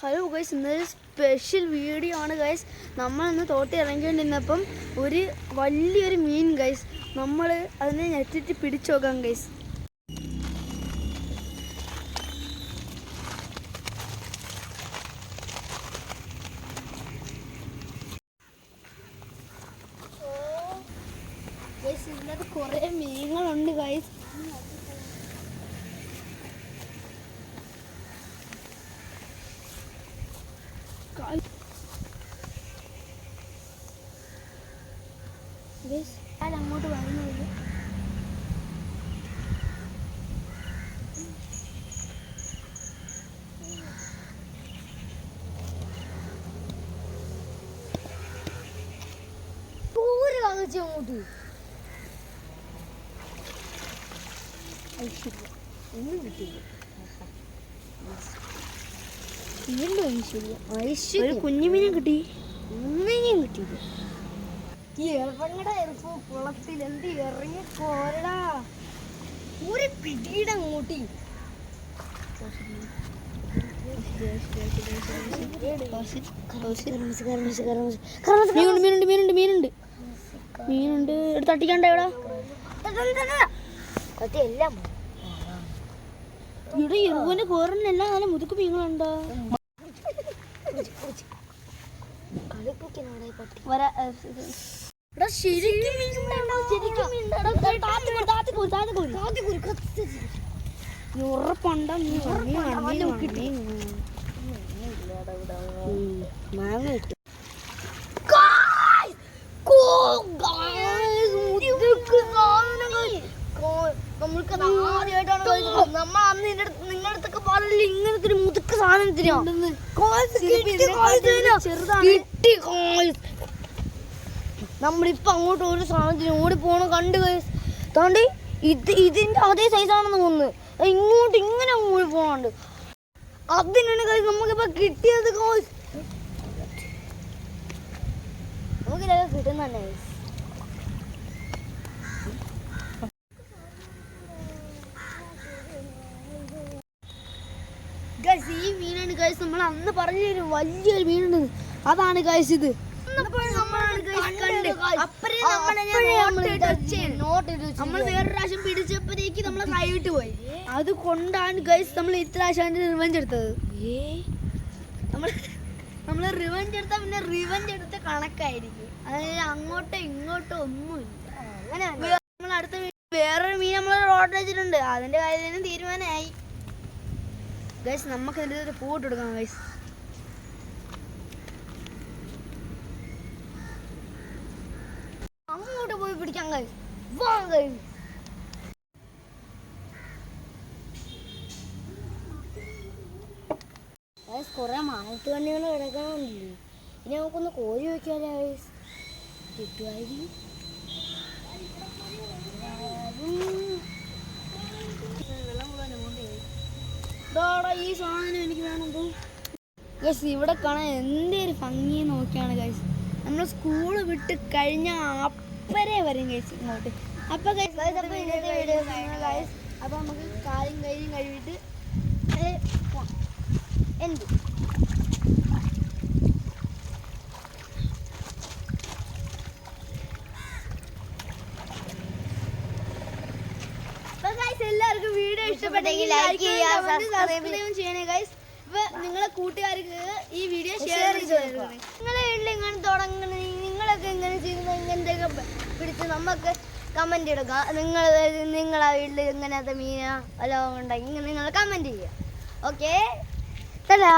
Hello guys ഇന്നൊരു special video ആണ് guys നമ്മൾ ഇന്ന് തോട്ടി ഇറങ്ങിക്കൊണ്ടിരുന്നപ്പം ഒരു വലിയൊരു മീൻ ഗൈസ് നമ്മൾ അതിനെ ഞെട്ടിട്ട് പിടിച്ചു നോക്കാം ഗൈസ് ഗൈസ് ഇതിനകത്ത് കുറേ മീനുകളുണ്ട് ഗൈസ് ഞാൻ അങ്ങോട്ട്. വരുന്നില്ല അങ്ങോട്ട് ഒന്നും കിട്ടിയില്ല. വീണ്ടും ഐശ്വര്യ ഒരു ഐശ്വര്യ കുഞ്ഞുമീനെ കിട്ടി. ഒന്നിനെയും കിട്ടിയില്ല. ഇറങ്ങടാ ഇറപ്പോ കുളത്തിൽ എന്ത് ഇറങ്ങി കോരടാ ഒരു പിടിയുടെ അങ്ങോട്ട്. മീനുണ്ട് മീനുണ്ട് മീനുണ്ട് മീനുണ്ട്. മീനുണ്ട്. എടുത്ത് തട്ടിക്കണ്ട ഇവിടെ എല്ലാം ഇവിടെ ഇറുവിന്റെ കോറിനെല്ലാം നല്ല മുതുക്ക് മീനുണ്ടോ കളിപ്പിക്കുന്നവിടെ പട്ടി വരാ ശരിക്കും ഉറപ്പുണ്ടോ? നീ മാങ്ങ കിട്ടും നമ്മൾക്ക് ആദ്യമായിട്ടാണ് കഴിക്കുന്നത്. നമ്മ അന്ന് നിന്റെ അടുത്ത് നിങ്ങളുടെ അടുത്തൊക്കെ പറഞ്ഞില്ല ഇങ്ങനത്തെ ഒരു മുതുക്ക് കിട്ടി കായ്ച്ചതിനാ. കിട്ടി കായ്. നമ്മളിപ്പോ അങ്ങോട്ട് ഒരു സാധനത്തിന് ഓടി പോണ കണ്ടു താണ്ടി ഇത് ഇതിന്റെ അതേ സൈസാണെന്ന് തോന്നുന്നു. ഇങ്ങോട്ട് ഇങ്ങനെ ഓടി പോണുണ്ട്. അതിനാണ് കായ് നമുക്കിപ്പോൾ കിട്ടിയത് കോഴ്സ് നമുക്കിതൊക്കെ കിട്ടുന്നുണ്ടേ ഗൈസ് ഈ മീനാണ് ഗൈസ് നമ്മൾ അന്ന് പറഞ്ഞൊരു വലിയൊരു മീനുണ്ട് അതാണ് ഗൈസ് ഇത്. നമ്മൾ വേറൊരു പ്രാവശ്യം പിടിച്ചപ്പോഴേക്ക് നമ്മൾ കൈവിട്ട് പോയി. അത് കൊണ്ടാണ് ഗൈസ് നമ്മൾ ഇത്രാവശ്യം റിവഞ്ച് എടുത്തത്. നമ്മൾ നമ്മൾ റിവഞ്ച് എടുത്ത പിന്നെ റിവഞ്ച് എടുത്ത കണക്കായിരിക്കും. അതായത് അങ്ങോട്ടോ ഇങ്ങോട്ടോ ഒന്നുമില്ല. അങ്ങനെ നമ്മൾ അടുത്ത വേറൊരു മീൻ നമ്മൾ റോഡ് വെച്ചിട്ടുണ്ട് അതിന്റെ കാര്യത്തിന് തീരുമാനമായി. ഗൈസ് നമുക്ക് ഇതിന്റെ ഒരു പൂട്ട് എടുക്കാം ഗൈസ് അങ്ങോട്ട് പോയി പിടിക്കാൻ കഴിയും വാ കഴിയും കുറെ മാനത്ത് വണ്ടികൾ കിടക്കണമെന്നില്ലേ ഇനി നമുക്കൊന്ന് കോരി വെക്കാലോ ഗൈസ് കിട്ടുമായിരിക്കും ഈ സാധനം എനിക്ക് വേണം ഗൈസ് ഇവിടെ കാണാൻ എന്തൊരു ഭംഗി നോക്കിയാണ് ഗൈസ് നമ്മൾ സ്കൂൾ വിട്ട് കഴിഞ്ഞ അപ്പരെ വരും ഗൈസ് ഇങ്ങോട്ട്. അപ്പൊ ഗൈസ് അപ്പൊ ഇന്നത്തെ വീഡിയോ ഗൈസ് അപ്പൊ നമുക്ക് കാലും കൈയും കഴുകിയിട്ട്. എന്ത്? എല്ലാവർക്കും വീഡിയോ ഇഷ്ടപ്പെട്ടെങ്കിൽ ലൈക്ക് ചെയ്യുക, സബ്സ്ക്രൈബ് ചെയ്യണേ ഗൈസ് അപ്പൊ നിങ്ങളെ കൂട്ടുകാർക്ക് ഈ വീഡിയോ ഷെയർ ചെയ്ത് നിങ്ങളെ വീട്ടിൽ ഇങ്ങനെ തുടങ്ങണ? നിങ്ങളൊക്കെ ഇങ്ങനെ ചെയ്യുന്ന ഇങ്ങനത്തെ പിടിച്ച് നമുക്ക് കമന്റ് ഇടുക. നിങ്ങൾ നിങ്ങളെ വീട്ടിൽ ഇങ്ങനത്തെ മീന വല്ലതും ഉണ്ടെങ്കിൽ നിങ്ങൾ കമന്റ് ചെയ്യുക. ഓക്കേ തലാ